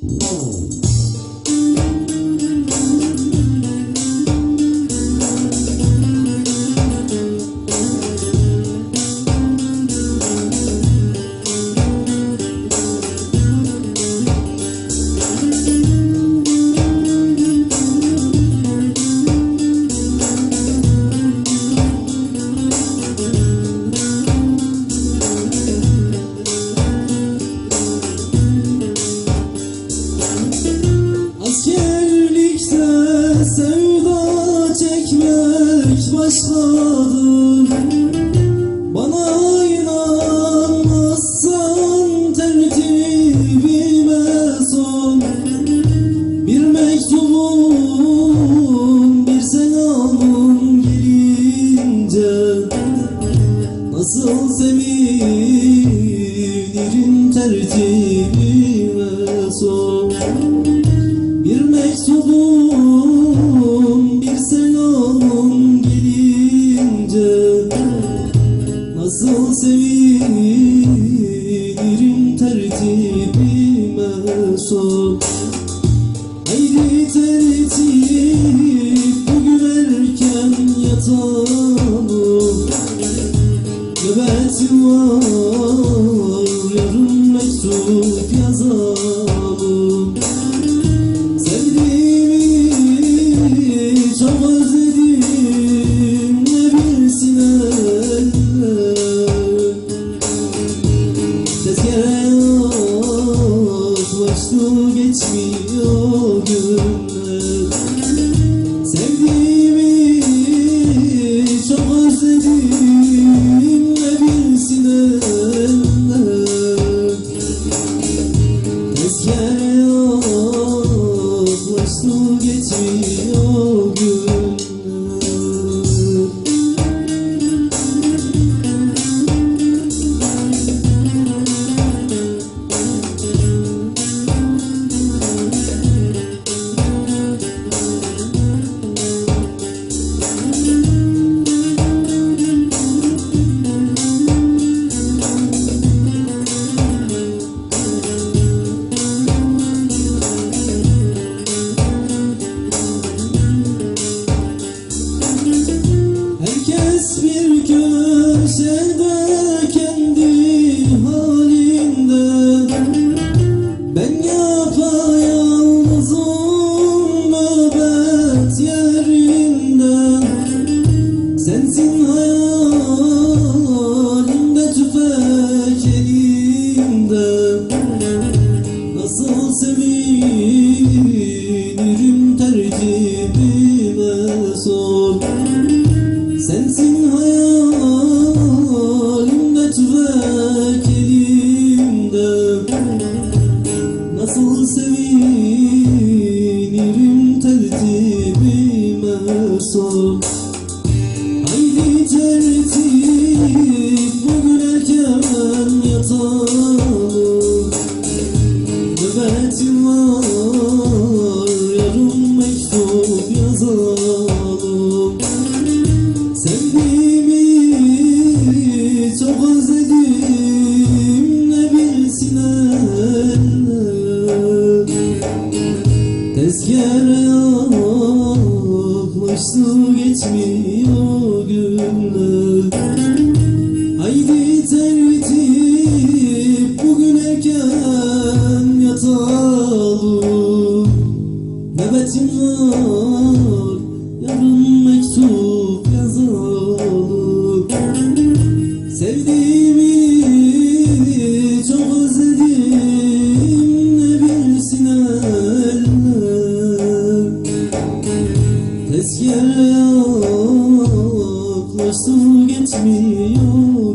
Thank. Sevda çekmek başladım Bana inanmazsan tertibime sor Bir mektubum bir selamım gelince Nasıl sevinirim tertibime sor Haydi tertip bugün erken yatalım. Nöbetim var yarın mektup yazalım. Sevdiğimi çok özledim ne bilsin eller Tezkere Sevdiğimi çok özledim ne bilsin eller sevinirim tertibime sor. Sensin hayalimde tüfek elimde Nasıl sevinirim tertibime sor Tezkere yaklaştı me. you